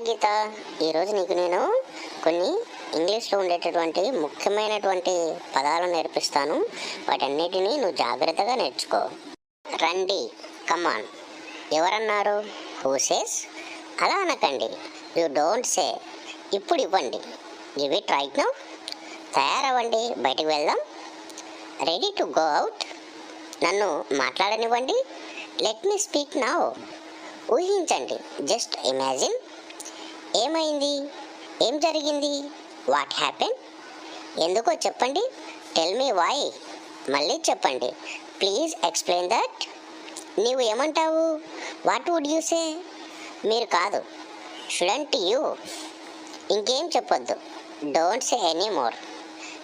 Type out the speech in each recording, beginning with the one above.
Hi Geetha ఈరోజు నీకు నేను కొన్ని ఇంగ్లీష్లో ఉండేటటువంటి ముఖ్యమైనటువంటి పదాలను నేర్పిస్తాను. వాటన్నిటినీ నువ్వు జాగ్రత్తగా నేర్చుకో. రండి కమాన్ ఎవరన్నారు? హూసేస్ అలా అనకండి. యూ డోంట్ సే ఇప్పుడు ఇవ్వండి. గివ్ ఇట్ రైట్ నౌ తయారవ్వండి. బయటికి వెళ్దాం. రెడీ టు గో అవుట్ నన్ను మాట్లాడనివ్వండి. లెట్ మీ స్పీక్ నౌ ఊహించండి. జస్ట్ ఇమాజిన్ ఏమైంది? ఏం జరిగింది? What happen? ఎందుకో చెప్పండి. Tell me why. మళ్ళీ చెప్పండి. Please explain that. నీవు ఏమంటావు? What would you say? మీరు కాదు. Shouldn't you. ఇంకేం చెప్పొద్దు. Don't say any more.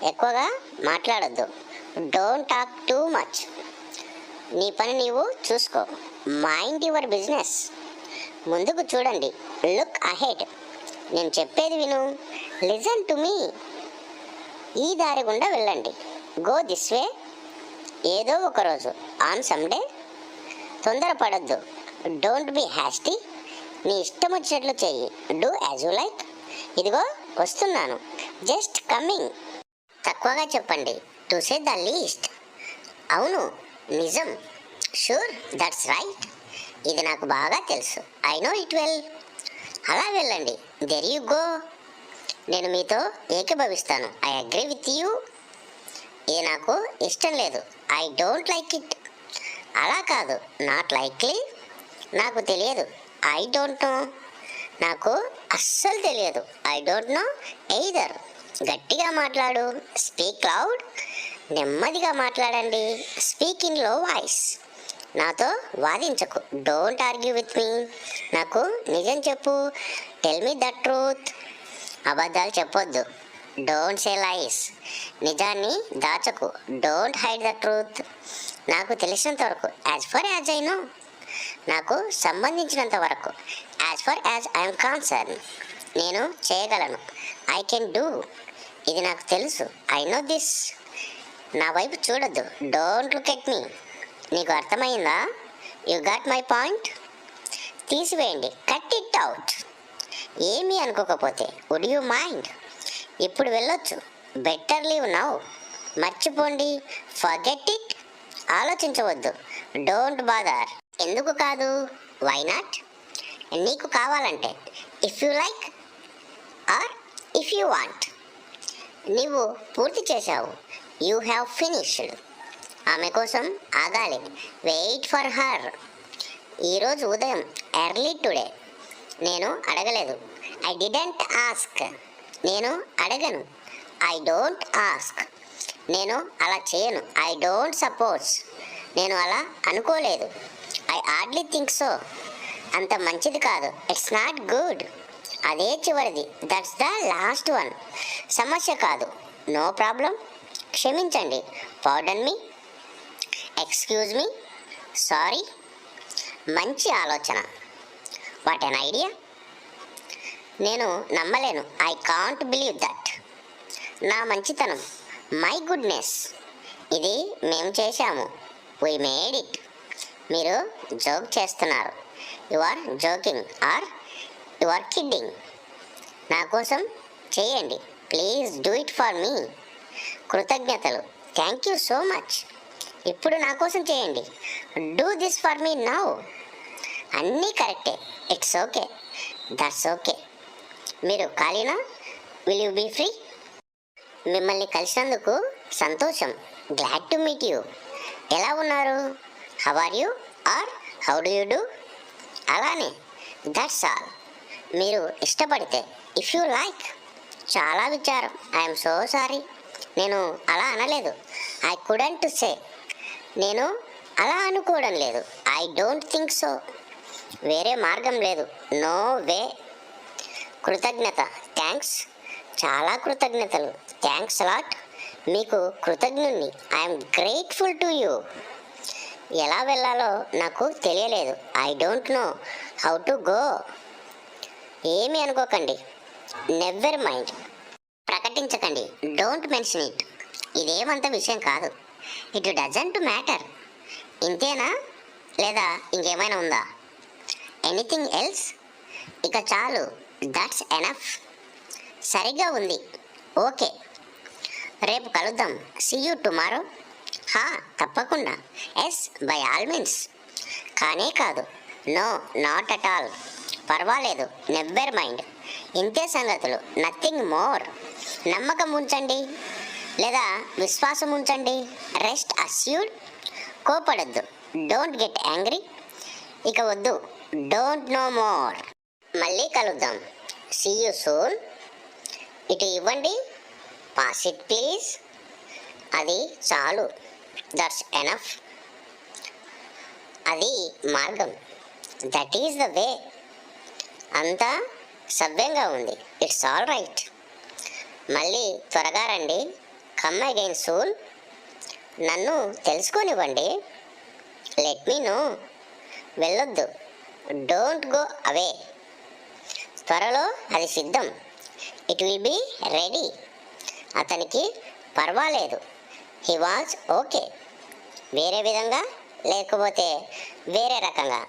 ఎక్కువగా మాట్లాడొద్దు. Don't talk too much. నీ పని నీవు చూసుకో. Mind your business. ముందుకు చూడండి. Look ahead. నేను చెప్పేది విను. లిజన్ టు మీ ఈ దారి గుండా వెళ్ళండి. గో దిస్ వే ఏదో ఒకరోజు ఆన్ సమ్డే తొందరపడద్దు. డోంట్ బి హ్యాస్టీ నీ ఇష్టం వచ్చినట్లు చెయ్యి. డూ యాజ్ యూ లైక్ ఇదిగో వస్తున్నాను. జస్ట్ కమ్మింగ్ తక్కువగా చెప్పండి. టు సే ద లీస్ట్ అవును నిజం. షూర్ దట్స్ రైట్ ఇది నాకు బాగా తెలుసు. ఐ నో ఇట్ వెల్ అలా వెళ్ళండి. దెర్ యు గో నేను మీతో ఏకీభవిస్తాను. ఐ అగ్రీ విత్ యూ ఇది నాకు ఇష్టం లేదు. ఐ డోంట్ లైక్ ఇట్ అలా కాదు. నాట్ లైక్లీ నాకు తెలియదు. ఐ డోంట్ నో నాకు అస్సలు తెలియదు. ఐ డోంట్ నో ఎయిదర్ గట్టిగా మాట్లాడు. స్పీక్ లౌడ్ నెమ్మదిగా మాట్లాడండి. స్పీక్ ఇన్లో వాయిస్ నాతో వాదించకు. డోంట్ ఆర్గ్యూ విత్ మీ నాకు నిజం చెప్పు. టెల్ మీ ద ట్రూత్ అబద్ధాలు చెప్పొద్దు. డోంట్ సే లైస్ నిజాన్ని దాచకు. డోంట్ హైడ్ ద ట్రూత్ నాకు తెలిసినంత వరకు. As far as I know నాకు సంబంధించినంత వరకు. As far as I'm concern నేను చేయగలను. ఐ కెన్ డూ ఇది నాకు తెలుసు. ఐ నో దిస్ నా వైపు చూడొద్దు. డోంట్ లుక్ ఎట్ మీ నీకు అర్థమైందా? యు గాట్ మై పాయింట్ తీసివేయండి. కట్ ఇట్ అవుట్ ఏమీ అనుకోకపోతే వుడ్ యూ మైండ్ ఇప్పుడు వెళ్ళొచ్చు. బెటర్ లీవ్ నౌ మర్చిపోండి. ఫర్గెట్ ఇట్ ఆలోచించవద్దు. డోంట్ బాదర్ ఎందుకు కాదు? వై నాట్ నీకు కావాలంటే if you like or if you want నీవు పూర్తి చేశావు. యూ హ్యావ్ ఫినిష్డ్ ఆమె కోసం ఆగాలి. వెయిట్ ఫర్ హర్ ఈరోజు ఉదయం ఎర్లీ టుడే నేను అడగలేదు. ఐ డిడెంట్ ఆస్క్ నేను అడగను. ఐ డోంట్ ఆస్క్ నేను అలా చేయను. ఐ డోంట్ సపోజ్ నేను అలా అనుకోలేదు. ఐ హార్డ్లీ థింక్ సో అంత మంచిది కాదు. ఇట్స్ నాట్ గుడ్ అదే చివరిది. దట్స్ ద లాస్ట్ వన్ సమస్య కాదు. నో ప్రాబ్లం క్షమించండి. Pardon me excuse me sorry మంచి ఆలోచన. వాట్ అన్ ఐడియా నేను నమ్మలేను. ఐ కాంట్ బిలీవ్ దట్ నా మంచితనం. మై గుడ్నెస్ ఇది మేము చేశాము. వీ మేడ్ ఇట్ మీరు జోక్ చేస్తున్నారు. You are joking are you are kidding నా కోసం చేయండి. Please do it for me కృతజ్ఞతలు. థ్యాంక్ యూ సో మచ్ ఇప్పుడు నా కోసం చేయండి. Do this for me now అన్నీ కరెక్టే. ఇట్స్ ఓకే దట్స్ ఓకే మీరు ఖాళీనా? విల్ యూ బీ ఫ్రీ మిమ్మల్ని కలిసినందుకు సంతోషం. గ్లాడ్ టు మీట్ యూ ఎలా ఉన్నారు? How are you or how do you do అలానే. దట్స్ ఆల్ మీరు ఇష్టపడితే ఇఫ్ యూ లైక్ చాలా విచారం. ఐఎమ్ సో సారీ నేను అలా అనలేదు. ఐ కుడెంట్ సే నేను అలా అనుకోవడం లేదు. ఐ డోంట్ థింక్ సో వేరే మార్గం లేదు. నో వే కృతజ్ఞత. థ్యాంక్స్ చాలా కృతజ్ఞతలు. థ్యాంక్స్ లాట్ మీకు కృతజ్ఞుణ్ణి. ఐఎమ్ గ్రేట్ఫుల్ టు యూ ఎలా వెళ్ళాలో నాకు తెలియలేదు. I don't know how to go ఏమీ అనుకోకండి. నెవర్ మైండ్ ప్రకటించకండి. డోంట్ మెన్షన్ ఇట్ ఇదేమంత విషయం కాదు. It doesn't matter. ఇంతేనా? లేదా ఇంకేమైనా ఉందా? Anything else? ఇక చాలు. That's enough. సరిగ్గా ఉంది. ఓకే. రేపు కలుద్దాం. See you tomorrow. హా తప్పకుండా. Yes by all means. కానే కాదు. No not at all. పర్వాలేదు. Never mind. ఇంతే సంగతులు. Nothing more. నమ్మకం ఉంచండి. లేదా విశ్వాసం ఉంచండి. రెస్ట్ అస్యూడ్ కోపడద్దు. డోంట్ గెట్ యాంగ్రీ ఇక వద్దు. డోంట్ నో మోర్ మళ్ళీ కలుద్దాం. సీ యూ సూన్ ఇటు ఇవ్వండి. పాస్ ఇట్ ప్లీజ్ అది చాలు. దట్స్ ఎనఫ్ అది మార్గం. దట్ ఈస్ ద వే అంతా సవ్యంగా ఉంది. ఇట్స్ ఆల్ రైట్ మళ్ళీ త్వరగా రండి. కమ్ అగైన్ సూన్ నన్ను తెలుసుకోనివ్వండి. లెట్ మీ నో వెళ్ళొద్దు. డోంట్ గో అవే త్వరలో అది సిద్ధం. ఇట్ విల్ బి రెడీ అతనికి పర్వాలేదు. హీ వాజ్ ఓకే వేరే విధంగా? లేకపోతే వేరే రకంగా?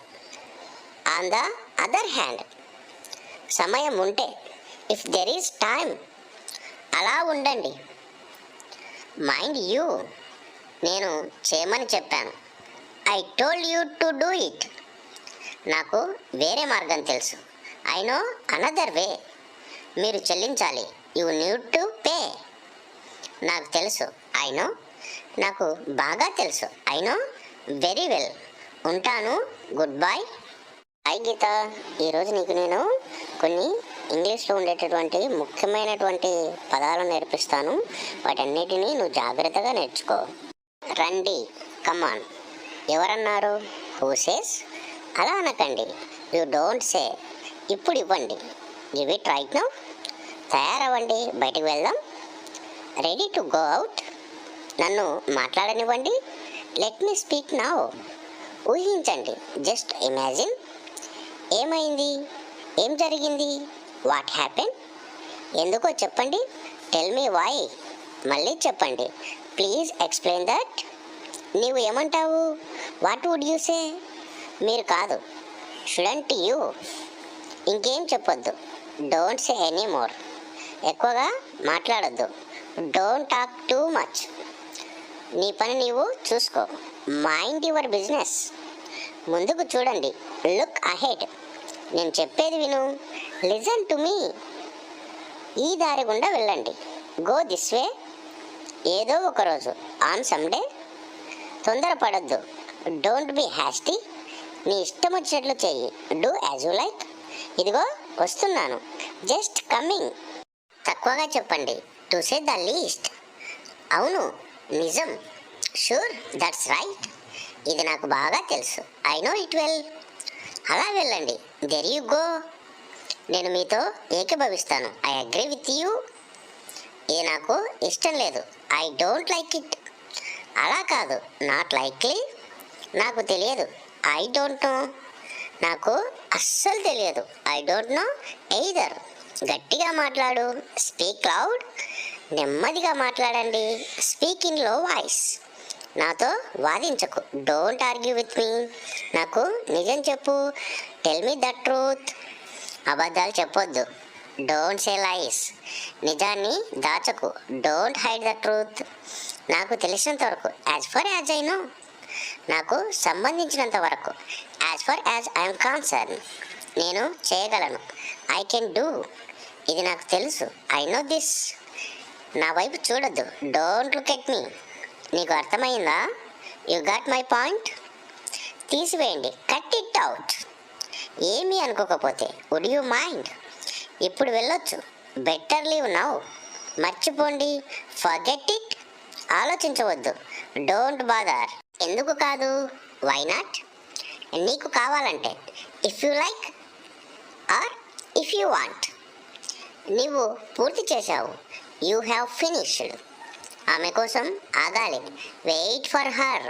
ఆన్ ద అదర్ హ్యాండ్ సమయం ఉంటే. ఇఫ్ దెర్ ఈస్ టైం అలా ఉండండి. మైండ్ యూ నేను చేయమని చెప్పాను. I told you to do it నాకు వేరే మార్గం తెలుసు. ఐ నో అనదర్ వే మీరు చెల్లించాలి. యూ నీడ్ టు పే నాకు తెలుసు. ఐ నో నాకు బాగా తెలుసు. ఐ నో వెరీ వెల్ ఉంటాను. గుడ్ బాయ్ హాయ్ గీత ఈరోజు నీకు నేను కొన్ని ఇంగ్లీష్లో ఉండేటటువంటి ముఖ్యమైనటువంటి పదాలను నేర్పిస్తాను. వాటన్నిటినీ నువ్వు జాగ్రత్తగా నేర్చుకో. రండి కమాన్ ఎవరన్నారు? హూసేస్ అలా అనకండి. యూ డోంట్ సే ఇప్పుడు ఇవ్వండి. గివ్ ఇట్ రైట్ నౌ తయారవ్వండి. బయటికి వెళ్దాం. రెడీ టు గో అవుట్ నన్ను మాట్లాడనివ్వండి. లెట్ మీ స్పీక్ నౌ ఊహించండి. జస్ట్ ఇమాజిన్ ఏమైంది? ఏం జరిగింది? What happen? ఎందుకో చెప్పండి. Tell me why. మళ్ళీ చెప్పండి. Please explain that. నీవు ఏమంటావు? What would you say? మీరు కాదు. Shouldn't you. ఇంకేం చెప్పొద్దు. Don't say any more. ఎక్కువగా మాట్లాడొద్దు. Don't talk too much. నీ పని నీవు చూసుకో. Mind your business. ముందుకు చూడండి. Look ahead. నేను చెప్పేది విను. Listen to me. ఈ దారి గుండా వెళ్ళండి. Go this way. ఏదో ఒకరోజు on someday తొందరపడద్దు. Don't be hasty. నీ ఇష్టం వచ్చినట్లు చెయ్యి. Do as you like. ఇదిగో వస్తున్నాను. జస్ట్ కమ్మింగ్ తక్కువగా చెప్పండి. To say the least. అవును నిజం. Sure that's right. ఇది నాకు బాగా తెలుసు. I know it well. అలా వెళ్ళండి. There you go. నేను మీతో ఏకీభవిస్తాను. ఐ అగ్రీ విత్ యూ ఇది నాకు ఇష్టం లేదు. ఐ డోంట్ లైక్ ఇట్ అలా కాదు. నాట్ లైక్లీ నాకు తెలియదు. ఐ డోంట్ నో నాకు అస్సలు తెలియదు. ఐ డోంట్ నో ఎయిదర్ గట్టిగా మాట్లాడు. స్పీక్ లౌడ్ నెమ్మదిగా మాట్లాడండి. స్పీక్ ఇన్లో వాయిస్ నాతో వాదించకు. డోంట్ ఆర్గ్యూ విత్ మీ నాకు నిజం చెప్పు. టెల్ మీ ద ట్రూత్ అబద్ధాలు చెప్పొద్దు. డోంట్ సే లైస్ నిజాన్ని దాచకు. డోంట్ హైడ్ ద ట్రూత్ నాకు తెలిసినంత వరకు. As far as I know నాకు సంబంధించినంత వరకు. As far as I'm concerned నేను చేయగలను. ఐ కెన్ డూ ఇది నాకు తెలుసు. ఐ నో దిస్ నా వైపు చూడొద్దు. డోంట్ లుక్ ఎట్ మీ నీకు అర్థమైందా? యు గాట్ మై పాయింట్ తీసివేయండి. కట్ ఇట్ అవుట్ ఏమీ అనుకోకపోతే వుడ్ యూ మైండ్ ఇప్పుడు వెళ్ళొచ్చు. బెటర్ లీవ్ నౌ మర్చిపోండి. ఫర్గెట్ ఇట్ ఆలోచించవద్దు. డోంట్ బాదర్ ఎందుకు కాదు? వై నాట్ నీకు కావాలంటే if you like or if you want నీవు పూర్తి చేశావు. యూ హ్యావ్ ఫినిష్డ్ ఆమె కోసం ఆగాలి. వెయిట్ ఫర్ హర్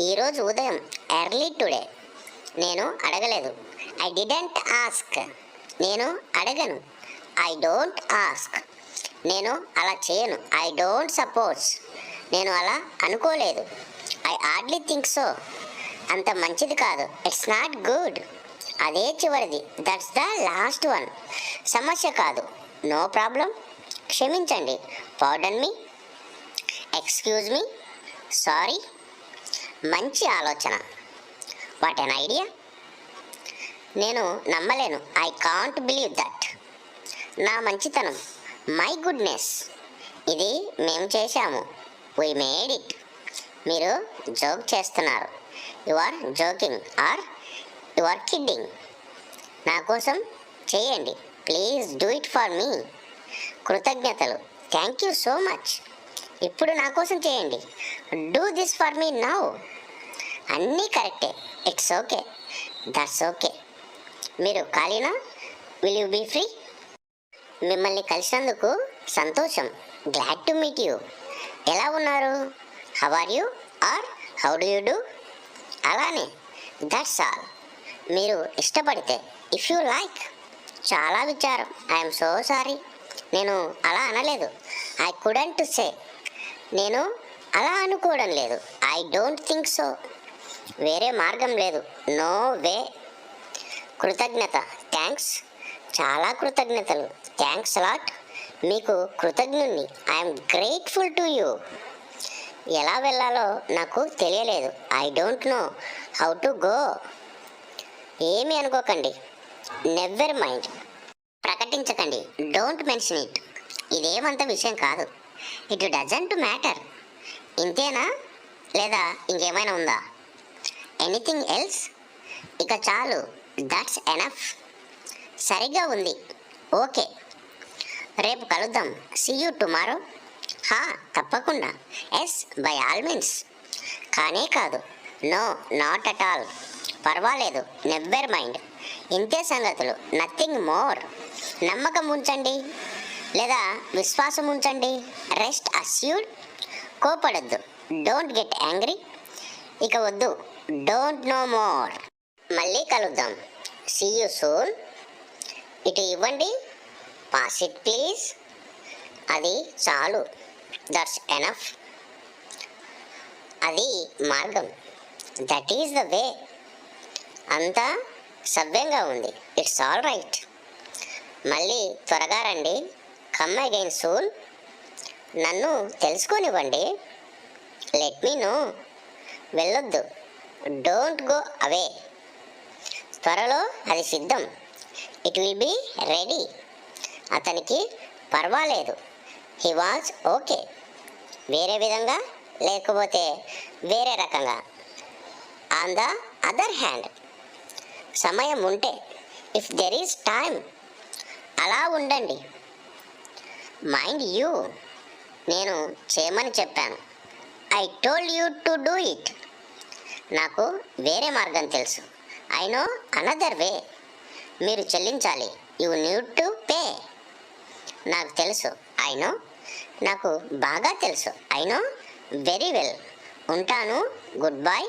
ఈరోజు ఉదయం ఎర్లీ టుడే నేను అడగలేదు. ఐ డిడెంట్ ఆస్క్ నేను అడగను. ఐ డోంట్ ఆస్క్ నేను అలా చేయను. ఐ డోంట్ సపోజ్ నేను అలా అనుకోలేదు. ఐ హార్డ్లీ థింక్ సో అంత మంచిది కాదు. ఇట్స్ నాట్ గుడ్ అదే చివరిది. దట్స్ ద లాస్ట్ వన్ సమస్య కాదు. నో ప్రాబ్లం క్షమించండి. Pardon me excuse me sorry మంచి ఆలోచన. వాట్ ఎన్ ఐడియా నేను నమ్మలేను. ఐ కాంట్ బిలీవ్ దట్ నా మంచితనం. మై గుడ్నెస్ ఇది మేము చేశాము. వీ మేడ్ ఇట్ మీరు జోక్ చేస్తున్నారు. You are joking or you are kidding నా కోసం చేయండి. Please do it for me కృతజ్ఞతలు. థ్యాంక్ యూ సో మచ్ ఇప్పుడు నా కోసం చేయండి. Do this for me now అన్నీ కరెక్టే. ఇట్స్ ఓకే దట్స్ ఓకే మీరు ఖాళీనా? విల్ యూ బీ ఫ్రీ మిమ్మల్ని కలిసినందుకు సంతోషం. గ్లాడ్ టు మీట్ యూ ఎలా ఉన్నారు? How are you or how do you do అలానే. దట్స్ ఆల్ మీరు ఇష్టపడితే ఇఫ్ యూ లైక్ చాలా విచారం. ఐఎమ్ సో సారీ నేను అలా అనలేదు. ఐ కుడెంట్ సే నేను అలా అనుకోవడం లేదు. ఐ డోంట్ థింక్ సో వేరే మార్గం లేదు. No way. కృతజ్ఞత. థ్యాంక్స్. చాలా కృతజ్ఞతలు. థ్యాంక్స్ లాట్ మీకు కృతజ్ఞుణ్ణి. ఐఎమ్ గ్రేట్ఫుల్ టు యూ ఎలా వెళ్ళాలో నాకు తెలియలేదు. I don't know how to go ఏమీ అనుకోకండి. నెవర్ మైండ్ ప్రకటించకండి. డోంట్ మెన్షన్ ఇట్ ఇదేమంత విషయం కాదు. ఇట్ డజంట్ మ్యాటర్ ఇంతేనా? లేదా ఇంకేమైనా ఉందా? ఎనీథింగ్ ఎల్స్ ఇక చాలు. దట్స్ ఎనఫ్ సరిగ్గా ఉంది. ఓకే. రేపు కలుద్దాం. సీ యూ టుమారో హా తప్పకుండా. ఎస్ బై ఆల్ మీన్స్ కానే కాదు. నో నాట్ అట్ ఆల్ పర్వాలేదు. నెవ్వర్ మైండ్ ఇంతే సంగతులు. నథింగ్ మోర్ నమ్మకం ఉంచండి. లేదా విశ్వాసం ఉంచండి. రెస్ట్ అస్యూడ్ కోపడద్దు. డోంట్ గెట్ యాంగ్రీ ఇక వద్దు. డోంట్ నో మోర్ మళ్ళీ కలుద్దాం. సీ యూ సూన్ ఇటు ఇవ్వండి. పాస్ ఇట్ ప్లీజ్ అది చాలు. దట్స్ ఎనఫ్ అది మార్గం. దట్ ఈస్ ద వే అంతా సవ్యంగా ఉంది. ఇట్స్ ఆల్ రైట్ మళ్ళీ త్వరగా రండి. కమ్ అగైన్ సూన్ నన్ను తెలుసుకోనివ్వండి. లెట్ మీ నో వెళ్ళొద్దు. డోంట్ గో అవే త్వరలో అది సిద్ధం. ఇట్ విల్ బీ రెడీ అతనికి పర్వాలేదు. హీ వాజ్ ఓకే వేరే విధంగా? లేకపోతే వేరే రకంగా? ఆన్ ద అదర్ హ్యాండ్ సమయం ఉంటే ఇఫ్ దెర్ ఈస్ టైం అలా ఉండండి. మైండ్ యూ నేను చేయమని చెప్పాను. I told you to do it నాకు వేరే మార్గం తెలుసు. ఐ నో అనదర్ వే మీరు చెల్లించాలి. యూ నీడ్ టు పే నాకు తెలుసు. ఐ నో నాకు బాగా తెలుసు. ఐ నో వెరీ వెల్ ఉంటాను. Good bye